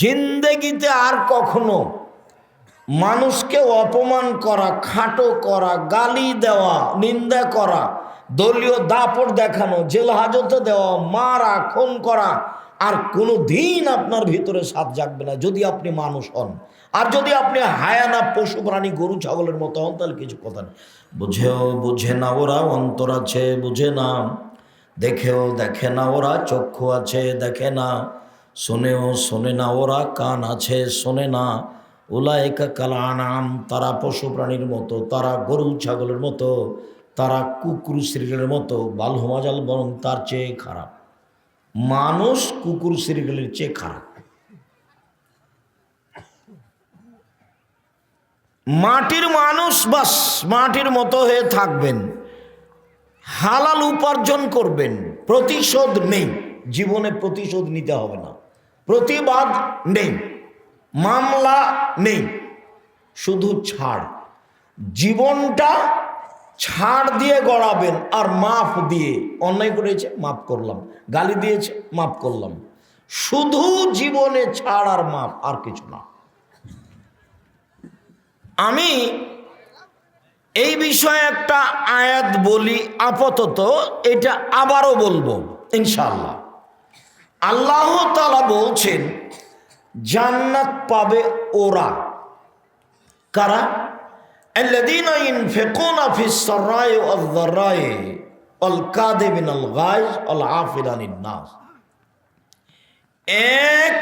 জিন্দেগিতে আর কখনো মানুষকে অপমান করা, খাটো করা, গালি দেওয়া, নিন্দা করা, দলীয় দাপট দেখানো, জেল হাজতে দেওয়া, মারা, খুন করা, আর কোনো দিন আপনার ভিতরে সাথ জাগবে না যদি আপনি মানুষ হন। আর যদি আপনি হায়ানা পশু প্রাণী, গরু, ছাগলের মতো হন, তাহলে কিছু কথা নেই। বুঝেও বুঝে না ওরা, অন্তর আছে বুঝে না। দেখেও দেখে না ওরা, চক্ষু আছে দেখে না। শোনেও, শোনে না ওরা, কান আছে, শোনে না। উলায়কা কালানাম, তারা পশু প্রাণীর মতো, তারা গরু ছাগলের মতো, তারা কুকুর শ্রীগেলের মতো বালহমাজাল বরং তার চেয়ে খারাপ। মানুষ কুকুর শ্রীগেলের চেয়ে খারাপ। মাটির মানুষ বাস, মাটির মতো হয়ে থাকবেন। হালাল উপার্জন করবেন। প্রতিশোধ নেই। জীবনে প্রতিশোধ নিতে হবে না। প্রতিবাদ নেই, মামলা নেই, শুধু ছাড়। জীবনটা ছাড় দিয়ে গড়াবেন আর মাফ দিয়ে, অন্যায় করেছে, মাফ করলাম। গালি দিয়েছে, মাফ করলাম। শুধু জীবনে ছাড় আর মাফ, আর কিছু না। আমি এই বিষয়ে একটা আয়াত বলি, আপাতত এটা আবারও বলব ইনশাল্লাহ আল্লাহ তালা বলছেন, জান্নাত পাবে ওরা। কারা? এক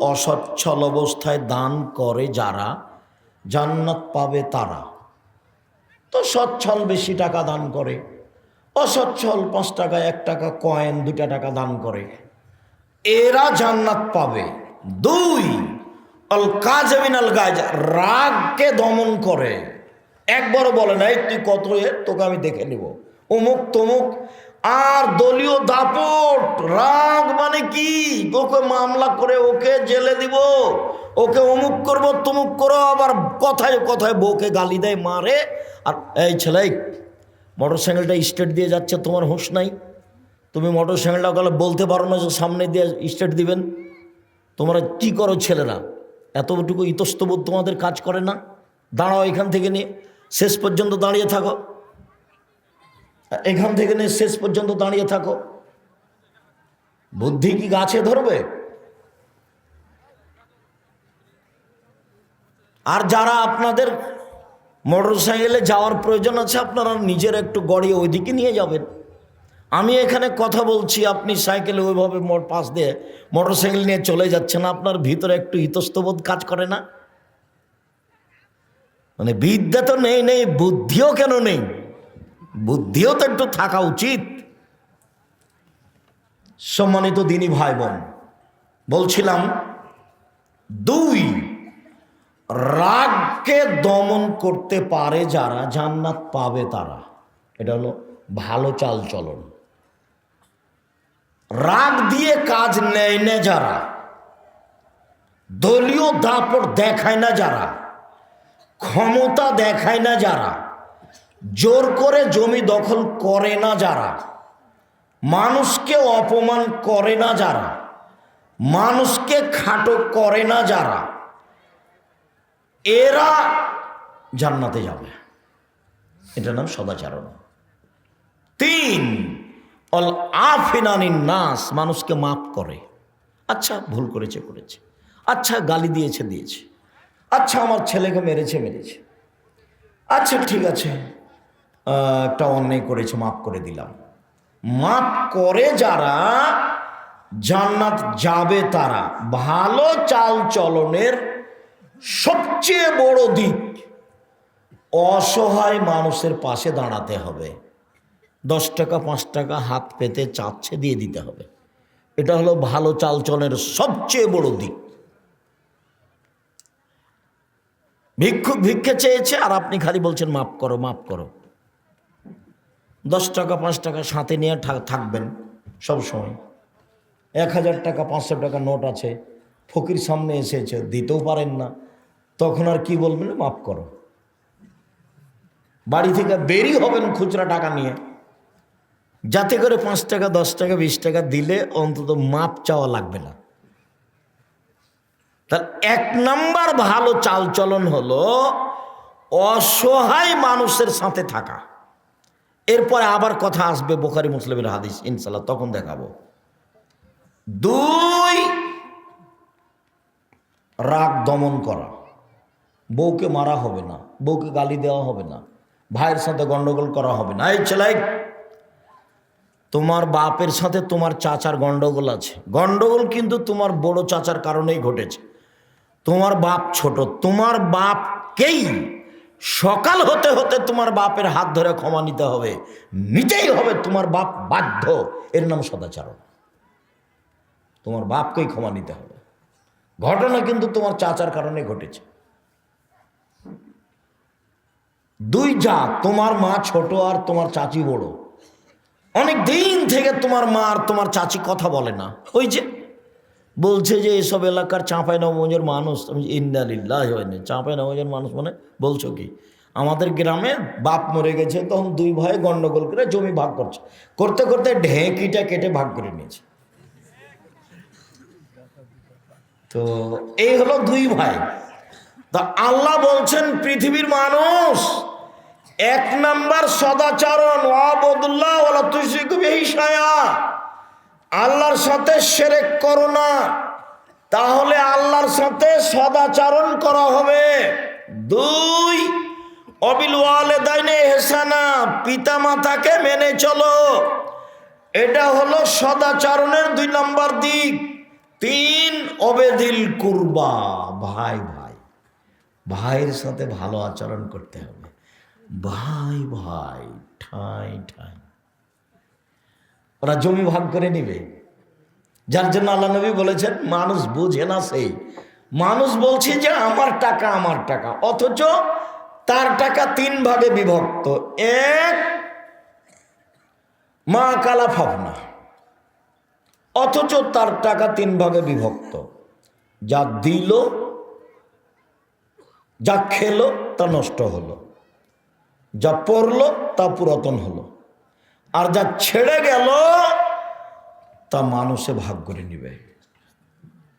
অসচ্ছল অবস্থায় দান করে যারা, জান্নাত পাবে তারা। তো সচ্ছল বেশি টাকা দান করে। অসচ্ছল পাঁচ টাকা, এক টাকা কয়েন দুটা টাকা দান করে। এরা জান্নাত পাবে। দুই অল কাজ আল গাজ রাগকে দমন করে। একবারও বলে নাই, তুই কত এ, তোকে আমি দেখে নিব। অমুক তমুক, আর দলীয় দাপট, রাগ মানে কি? ওকে মামলা করে ওকে জেলে দিব, ওকে অমুক করব, তমুক করো আবার কথায় কথায় বউকে গালি দেয়, মারে, আর এই ছেলে মোটর সাইকেলটা স্টেট দিয়ে যাচ্ছে, তোমার হুঁশ নাই। তুমি মোটর সাইকেলটা গেলে বলতে পারো না যে সামনে দিয়ে স্টেট দিবেন। তোমরা কি করো ছেলেরা? এতটুকু ইতস্তবোধ তোমাদের কাজ করে না? দাঁড়াও এখান থেকে নিয়ে, শেষ পর্যন্ত দাঁড়িয়ে থাকো। এখান থেকে নিয়ে শেষ পর্যন্ত দাঁড়িয়ে থাকো। বুদ্ধি কি গাছে ধরবে? আর যারা আপনাদের মোটর সাইকেলে যাওয়ার প্রয়োজন আছে, আপনারা নিজের একটু গড়িয়ে ওইদিকে নিয়ে যাবেন। আমি এখানে কথা বলছি, আপনি সাইকেলে ওইভাবে পাশ দিয়ে মোটর সাইকেল নিয়ে চলে যাচ্ছেন, আপনার ভিতরে একটু ইতস্তবোধ কাজ করে না? মানে বিদ্যা তো নেই নেই, বুদ্ধিও কেন নেই? বুদ্ধিও তো একটু থাকা উচিত। সম্মানিত দিনী ভাই বোন, বলছিলাম, দুই রাগকে দমন করতে পারে যারা, জান্নাত পাবে তারা। এটা হলো ভালো চাল চলন রাগ দিয়ে কাজ নেয় না যারা। দলীয় দাপট দেখায় না যারা। ক্ষমতা দেখায় না যারা। জোর করে জমি দখল করে না যারা। মানুষকে অপমান করে না যারা। মানুষকে খাটো করে না যারা। এরা জান্নাতে যাবে। এটার নাম সদাচারণ। তিন, অল আফিনানি নাস মানুষকে মাফ করে। আচ্ছা ভুল করেছে করেছে। আচ্ছা গালি দিয়েছে দিয়েছে। আচ্ছা আমার ছেলেকে মেরেছে মেরেছে। আচ্ছা ঠিক আছে। একটা অন্যায় করেছে, মাফ করে দিলাম। মাফ করে যারা জান্নাত যাবে তারা। ভালো চাল চলনের সবচেয়ে বড় দিক, অসহায় মানুষের পাশে দাঁড়াতে হবে। দশ টাকা, পাঁচ টাকা হাত পেতে চাচ্ছে দিয়ে দিতে হবে। এটা হলো ভালো চালচলের সবচেয়ে বড় দিক। ভিক্ষুক ভিক্ষে চেয়েছে আর আপনি খালি বলছেন, মাফ করো মাফ করো। দশ টাকা, পাঁচ টাকা সাথে নিয়ে থাকবেন সব সময়। এক হাজার টাকা, পাঁচশো টাকা নোট আছে, ফকির সামনে এসেছে, দিতেও পারেন না। তখন আর কি বলবেন মাফ করো। বাড়ি থেকে বেরি হবেন খুচরা টাকা নিয়ে। যাতে করে পাঁচ টাকা, দশ টাকা, বিশ টাকা দিলে অন্তত মাপ চাওয়া লাগবে না। তার এক নাম্বার ভালো চালচলন হলো অসহায় মানুষের সাথে থাকা। এরপরে আবার কথা আসবে বোখারি মুসলিমের হাদিস ইনশাল্লাহ তখন দেখাবো। দুই, রাগ দমন করা। বউকে মারা হবে না, বউকে গালি দেওয়া হবে না, ভাইয়ের সাথে গন্ডগোল করা হবে না। এই ছেলাই তোমার বাপের সাথে তোমার চাচার গন্ডগোল আছে। গন্ডগোল কিন্তু তোমার বড় চাচার কারণেই ঘটেছে। তোমার বাপ ছোট, তোমার বাপকেই সকাল হতে হতে তোমার বাপের হাত ধরে ক্ষমা নিতে হবে। নিতেই হবে তোমার বাপ বাধ্য। এর নাম সদাচারণ। তোমার বাপকেই ক্ষমা নিতে হবে। ঘটনা কিন্তু তোমার চাচার কারণে ঘটেছে। দুই যা, তোমার মা ছোট আর তোমার চাচি বড়। অনেক দিন থেকে তোমার মা আর তোমার চাচি কথা বলে না। ওই যে, বলছে যে এসব এলাকার চাঁপাই নবমজের মানুষ ইন্দালিল্লাহ হয়নি চাঁপাই নবমজের মানুষ মানে বলছো কি? আমাদের গ্রামে বাপ মরে গেছে, তখন দুই ভাই গন্ডগোল করে জমি ভাগ করছে। করতে করতে ঢেঁকিটা কেটে ভাগ করে নিয়েছে। তো এই হলো দুই ভাই। তা আল্লাহ বলছেন, পৃথিবীর মানুষ, এক নাম্বার সদাচরণ ওয়ালা আল্লাহর সাথে সেরেক করো না, তাহলে আল্লাহর সাথে সদাচরণ করা হবে। দুই, অবিল ওয়ালেদাইনে হেসানা পিতা মাতাকে মেনে চলো। এটা হলো সদাচরণের দুই নম্বর দিক। তিন, অবেদিল কুরবা, ভাই ভাইয়ের সাথে ভালো আচরণ করতে হবে। ভাই ভাই, ঠাই ঠাই। ওরা জমি ভাগ করে নিবে। যার জন্য আল্লাহ নবী বলেছেন, মানুষ বুঝে না সেই মানুষ বলছে যে, আমার টাকা আমার টাকা। অথচ তার টাকা তিন ভাগে বিভক্ত। এক, মা কালা ফাফনা। অথচ তার টাকা তিন ভাগে বিভক্ত। যা দিল যা খেলো তা নষ্ট হলো, যা পড়ল তা পুরাতন হলো, আর যা ছেড়ে গেল তা মানুষে ভাগ করে নিবে,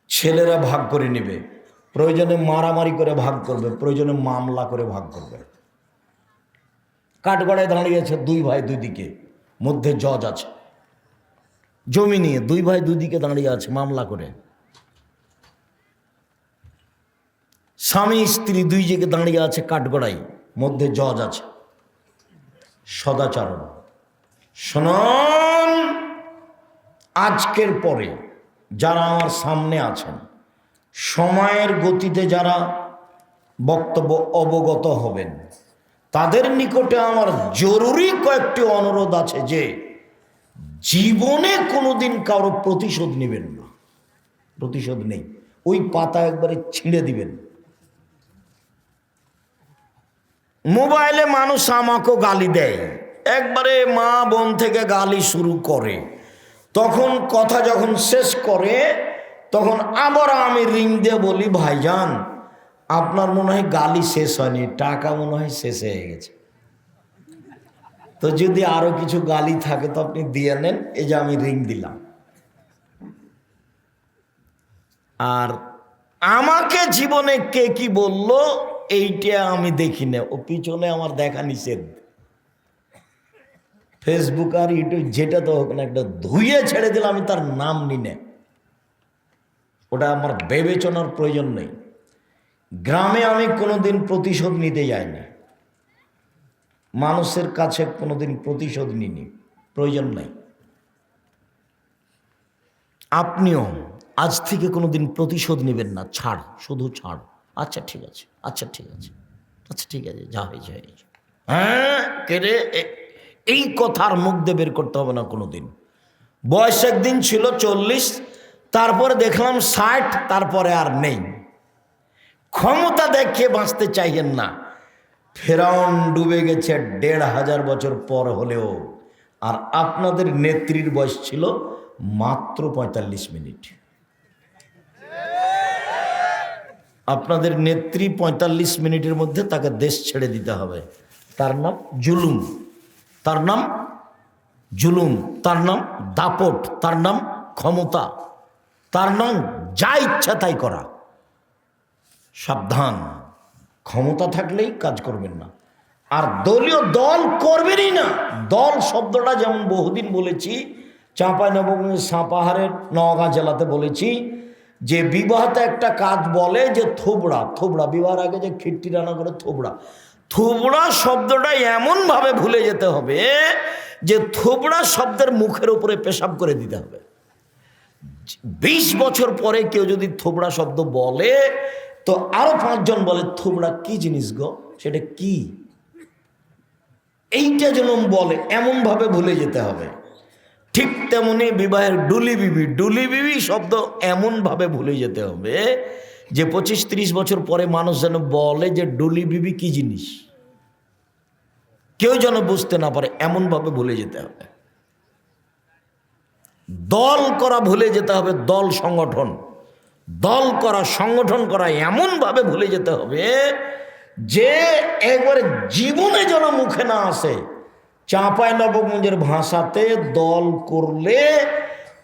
ছেলেরা ভাগ করে নিবে, প্রয়োজনে মারামারি করে ভাগ করবে, প্রয়োজনে মামলা করে ভাগ করবে। কাঠগড়ায় দাঁড়িয়েছে দুই ভাই দুই দিকে, মধ্যে জজ আছে, জমি নিয়ে দুই ভাই দুই দিকে দাঁড়িয়ে আছে মামলা করে। স্বামী, স্ত্রী দুই দিকে দাঁড়িয়ে আছে কাঠগড়াই মধ্যে জজ আছে। সদাচরণ। শোনন, আজকের পরে যারা আমার সামনে আছেন, সময়ের গতিতে যারা বক্তব্য অবগত হবেন, তাদের নিকটে আমার জরুরি কয়েকটি অনুরোধ আছে যে জীবনে কোনোদিন কারও প্রতিশোধ নেবেন না। প্রতিশোধ নেই। ওই পাতা একবারে ছিঁড়ে দিবেন। মোবাইলে মানুষ আমাকেও গালি দেয়। একবারে মা বোন থেকে গালি শুরু করে। তখন কথা যখন শেষ করে, তখন আবার আমি রিং দিয়ে বলি, ভাইজান, আপনার মনে হয় গালি শেষ হয়নি, টাকা মনে হয় শেষ হয়ে গেছে। তো যদি আরও কিছু গালি থাকে তো আপনি দিয়ে নেন, এই যে আমি রিং দিলাম। আর আমাকে জীবনে কে কি বলল? এইটা আমি দেখি না ও পিছনে আমার দেখা নিষেধ। ফেসবুক আর ইউটিউব যেটা তো হোক না একটা ধুয়ে ছেড়ে দিলে আমি তার নাম নি না ওটা আমার বিবেচনার প্রয়োজন নেই। গ্রামে আমি কোনোদিন প্রতিশোধ নিতে যাইনি মানুষের কাছে কোনোদিন প্রতিশোধ নিনি প্রয়োজন নাই। আপনিও আজ থেকে কোনোদিন প্রতিশোধ নেবেন না। ছাড়, শুধু ছাড়। আচ্ছা ঠিক আছে আচ্ছা ঠিক আছে আচ্ছা ঠিক আছে, যা হয়েছে হয়েছে। হ্যাঁ এ- এই কথার মুখ দিয়ে বের করতে হবে না কোনোদিন। বয়স একদিন ছিল চল্লিশ, তারপরে দেখলাম ষাট, তারপরে আর নেই। ক্ষমতা দেখিয়ে বাঁচতে চাইছেন না। ফেরাউন ডুবে গেছে দেড় হাজার বছর পর হলেও। আর আপনাদের নেত্রীর বয়স ছিল মাত্র পঁয়তাল্লিশ মিনিট। আপনাদের নেত্রী পঁয়তাল্লিশ মিনিটের মধ্যে তাকে দেশ ছেড়ে দিতে হবে। তার নাম জুলুম। তার নাম জুলুম। তার নাম দাপট। তার নাম ক্ষমতা। তার নাম যা ইচ্ছা তাই করা। সাবধান। ক্ষমতা থাকলেই কাজ করবেন না। আর দলীয় দল করবেনই না। দল শব্দটা যেমন বহুদিন বলেছি, চাঁপাই নবগঞ্জ সাপাহারের নওগাঁ জেলাতে বলেছি যে বিবাহতে একটা কাজ বলে যে থোবড়া থোবড়া, বিবাহের আগে যে খিট্টি রান্না করে থোবড়া। থোবড়া শব্দটা এমনভাবে ভুলে যেতে হবে যে থোবড়া শব্দের মুখের উপরে পেশাব করে দিতে হবে। বিশ বছর পরে কেউ যদি থোবড়া শব্দ বলে, তো আরও পাঁচজন বলে, থোবড়া কি জিনিস গো? সেটা কি? এইটা যেন বলে, এমনভাবে ভুলে যেতে হবে। ঠিক তেমনি বিবাহের ডুলি বিবি ডুলি বিবি শব্দ এমনভাবে ভুলে যেতে হবে যে পঁচিশ ত্রিশ বছর পরে মানুষ যেন বলে যে ডুলি বিবি কি জিনিস। কেউ যেন বুঝতে না পারে, এমনভাবে ভুলে যেতে হবে। দল করা ভুলে যেতে হবে, দল সংগঠন। দল করা, সংগঠন করা এমনভাবে ভুলে যেতে হবে যে একবারে জীবনে যেন মুখে না আসে। চাঁপাই নবগঞ্জের ভাষাতে দল করলে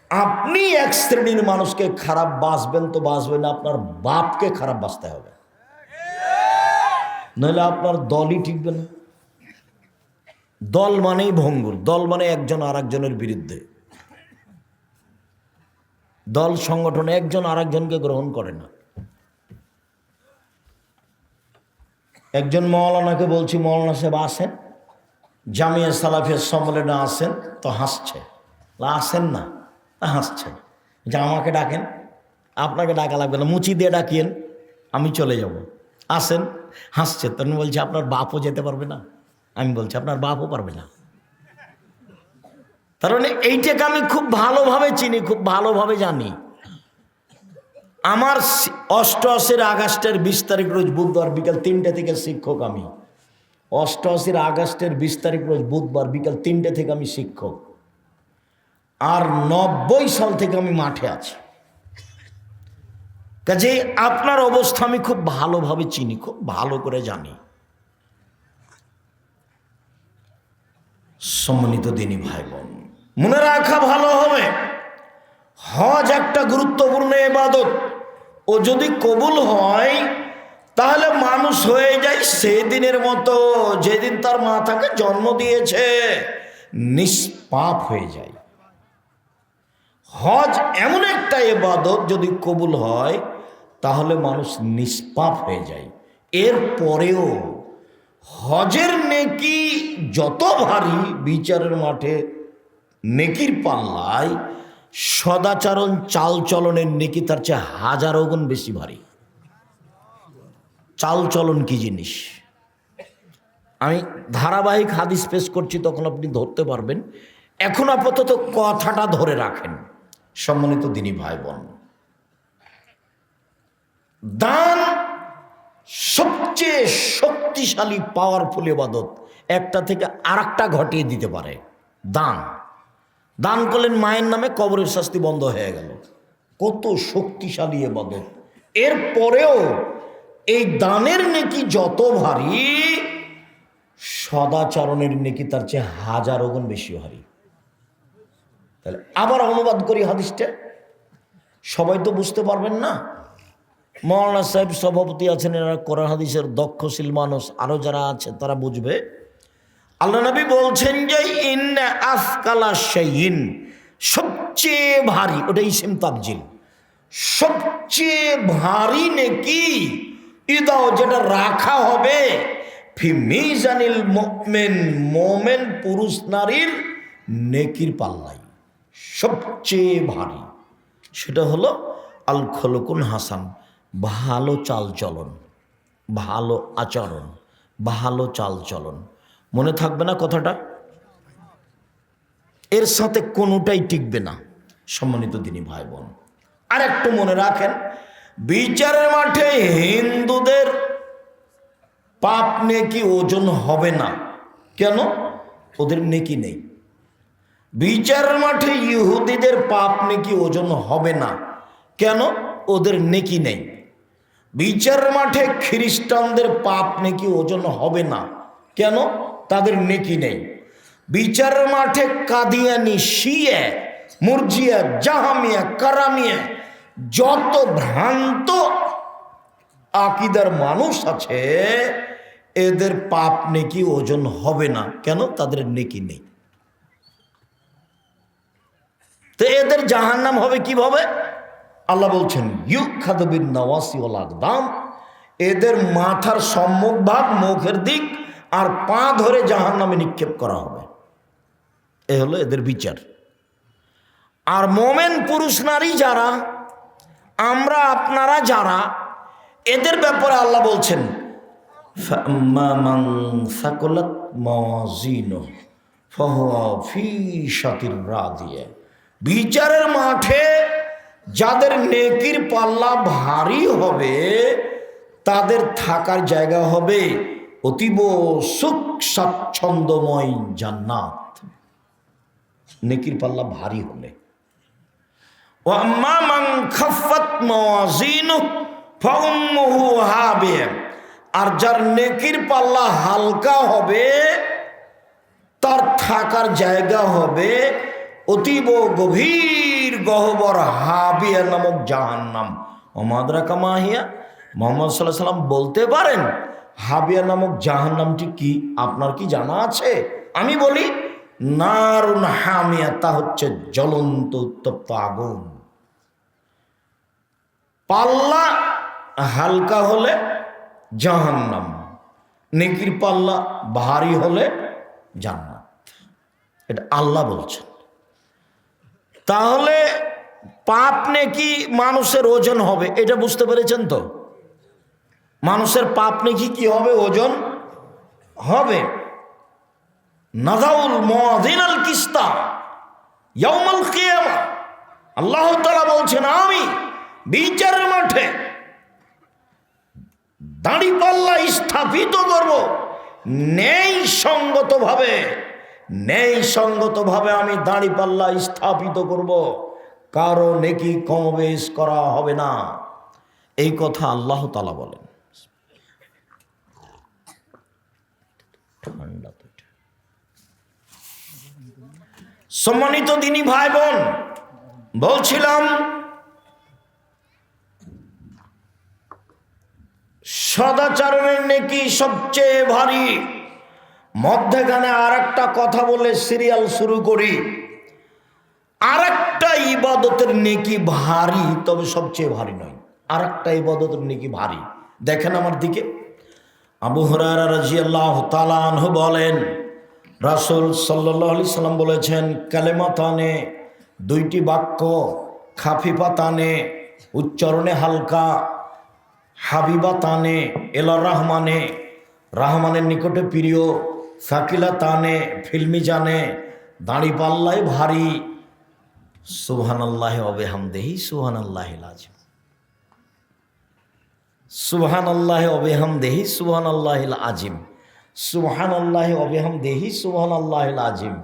আপনি এক শ্রেণির মানুষকে খারাপ বাসবেন তো বাসবেন আপনার বাপকে খারাপ বাসতে হবে। নইলে আপনার দলই ঠিকবে না। দল মানেই ভঙ্গুর, দল মানে একজন আর একজনের বিরুদ্ধে। দল সংগঠন একজন আর একজনকে গ্রহণ করে না। একজন মৌলানাকে বলছি, মৌলানা সাহেব আসেন। জামিয়া সালাফিয়ার সম্মেলনে আসেন, তো হাসছে। আসেন না, তা হাসছে। যে আমাকে ডাকেন, আপনাকে ডাকা লাগবে না, মুচি দিয়ে ডাকিয়েন, আমি চলে যাব। আসেন, হাসছে। তখন বলছে, আপনার বাপও যেতে পারবে না? আমি বলছি, আপনার বাপও পারবে না। তার মানে এইটাকে আমি খুব ভালোভাবে চিনি, খুব ভালোভাবে জানি। আমার অষ্টআশির আগস্টের বিশ তারিখ রোজ বুধবার বিকাল তিনটে থেকে শিক্ষক আমি। অষ্টআশির আগস্টের বিশ তারিখ রোজ বুধবার বিকাল তিনটে থেকে আমি শিক্ষক। আর নব্বই সাল থেকে আমি মাঠে আছি। কাজে আপনার অবস্থা আমি খুব ভালোভাবে চিনি, খুব ভালো করে জানি। সম্মানিত দিনী ভাই বোন মনে রাখা ভালো হবে। হজ একটা গুরুত্বপূর্ণ এবাদত ও যদি কবুল হয় তাহলে মানুষ হয়ে যায় সেই দিনের মতো, যেদিন তার মা তাকে জন্ম দিয়েছে, নিষ্পাপ হয়ে যায়। হজ এমন একটা এবাদত যদি কবুল হয়, তাহলে মানুষ নিষ্পাপ হয়ে যায়। এর পরেও হজের নেকি যত ভারী, বিচারের মাঠে নেকির পাল্লায়, সদাচরণ চালচলনের নেকি তার চেয়ে হাজারো গুণ বেশি ভারী। চালচলন কি জিনিস? আমি ধারাবাহিক হাদিস পেশ করছি, তখন আপনি ধরতে পারবেন। এখন আপাতত কথাটা ধরে রাখেন, সম্মানিত দিনী ভাই বোন দান সবচেয়ে শক্তিশালী পাওয়ারফুল এবাদত একটা থেকে আরেকটা ঘটিয়ে দিতে পারে। দান। দান করলেন মায়ের নামে কবরের শাস্তি বন্ধ হয়ে গেল। কত শক্তিশালী এবাদত এর পরেও এই দানের নেকি যত ভারী, সদাচরণের নেকি তার চেয়ে হাজারো গুণ বেশি ভারী। তাহলে আবার অনুবাদ করি হাদিসটা। সবাই তো বুঝতে পারবেন না। মৌলানা সাহেব সভাপতি আছেন এরা কোরআন হাদিসের দক্ষশীল মানুষ আরও যারা আছে তারা বুঝবে। আল্লাহ নবী বলছেন যে ইন আফকালা শাইইন সবচেয়ে ভারী ওটা ইসিম তাবজিল সবচেয়ে ভারী নেকি ইদাও যেটা রাখা হবে, ফি মিজানিল মোমেন মোমেন পুরুষ নারীর নেকির পাল্লাই। সবচেয়ে ভারী। সেটা হলো আল খলকুন হাসান, ভালো চালচলন ভালো আচরণ, ভালো চালচলন মনে থাকবে না কথাটা? এর সাথে কোনোটাই টিকবে না, সম্মানিত দিনী ভাই বোন। আর একটু মনে রাখেন বিচারের মাঠে হিন্দুদের পাপ নেকি ওজন হবে না। কেন? ওদের নেকি নেই। বিচারের মাঠে ইহুদিদের পাপ নেকি ওজন হবে না। কেন? ওদের নেকি নেই। বিচারের মাঠে খ্রিস্টানদের পাপ নেকি ওজন হবে না। কেন? তাদের নেকি নেই। বিচারের মাঠে কাদিয়ানি, শিয়ে, মুরজিয়া, জাহামিয়া, কারামিয়া যত ভ্রান্ত আকিদার মানুষ আছে, এদের পাপ নেকি ওজন হবে না। কেন? তাদের নেকি নেই। তো এদের জাহান্নাম হবে কীভাবে? আল্লাহ বলছেন ইউ খাদবিন নওয়াসি এদের মাথার সম্মুখ ভাগ মুখের দিক আর পা ধরে জাহান্নামে নিক্ষেপ করা হবে। এ হলো এদের বিচার। আর মোমেন পুরুষ নারী যারা আমরা আপনারা যারা, এদের ব্যাপারে আল্লাহ বলছেন বিচারের মাঠে যাদের নেকির পাল্লা ভারী হবে, তাদের থাকার জায়গা হবে অতীব সুখ স্বাচ্ছন্দ্যময় জান্নাত। নেকির পাল্লা ভারী হলে। وأما من خفت موازينه فأمه هاوية আর যার নেকির পাল্লা হালকা হবে তার থাকার জায়গা হবে অতীব গভীর গহবর হাবিয়া নামক জাহান্নাম ওমাদরা কামাহিয়া মোহাম্মদ সাল্লাহ সাল্লাম বলতে পারেন হাবিয়া নামক জাহান্নামটি কি আপনার কি জানা আছে আমি বলি নারুন হামিয়া, তা হচ্ছে জ্বলন্ত উত্তপ্ত আগুন। পাল্লা হালকা হলে জাহান্নাম, নেকির পাল্লা ভারী হলে জান্নাত। এটা আল্লাহ বলছেন। তাহলে পাপ নেকি মানুষের ওজন হবে, এটা বুঝতে পেরেছেন তো? মানুষের পাপ নেকি কি হবে, ওজন হবে? নাজাউল মদিনাল কিস্তা, ইয়াউমাল কিয়ামা। আল্লাহ তাআলা বলছেন, আমি বিচারের মাঠে দাঁড়িপাল্লা স্থাপিত করব। নেই সঙ্গতভাবে নেই সঙ্গতভাবে আমি দাঁড়িপাল্লা স্থাপিত করব। কারও নেকি কমবেশ করা হবে না। এই কথা আল্লাহ তালা বলেন। ঠান্ডা তো এটা। সম্মানিত দিনী ভাই বোন বলছিলাম, সদাচরণের নেকি সবচেয়ে ভারী, মধ্যখানে আর কথা বলে সিরিয়াল শুরু করি। আর একটা ইবাদতের নেকি ভারী, তবে সবচেয়ে ভারী নয়। আর একটা ইবাদতের নেকি ভারী। দেখেন আমার দিকে। আবু হরারা রাজি আল্লাহ তালানহ বলেন রাসুল সাল্লাহ আলি সাল্লাম বলেছেন কালেমাতানে দুইটি বাক্য, খাফিফা তানে, উচ্চারণে হালকা, হাবিবা তানে, এলা রহমানে, রহমানের নিকটে প্রিয়, সাকিলা তানে ফিল্মি জানে দাঁড়ি পাল্লায় ভারী সুবহান আল্লাহ অবে হামদেহি সুবহান আল্লাহ আজিম সুবহান আল্লাহ অবে হামদেহি সুবহান আল্লাহ আজিম সুবহান আল্লাহ অবে দেহি সুবহান আল্লাহ আজিম।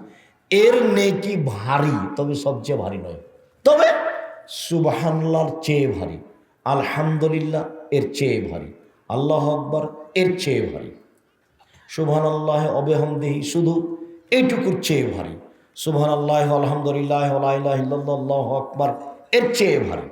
এর নেকি ভারী, তবে সবচেয়ে ভারী নয়। তবে সুবহানাল্লাহর চেয়ে ভারী, আলহামদুলিল্লাহ এর চেয়ে ভারী, আল্লাহ আকবর এর চেয়ে ভারী। সুবহান আল্লাহ অবেহামদেহি শুধু এইটুকুর চেয়ে ভারী সুবহান আল্লাহ আলহামদুলিল্লাহ আল্লাহ আকবর এর চেয়ে ভারী।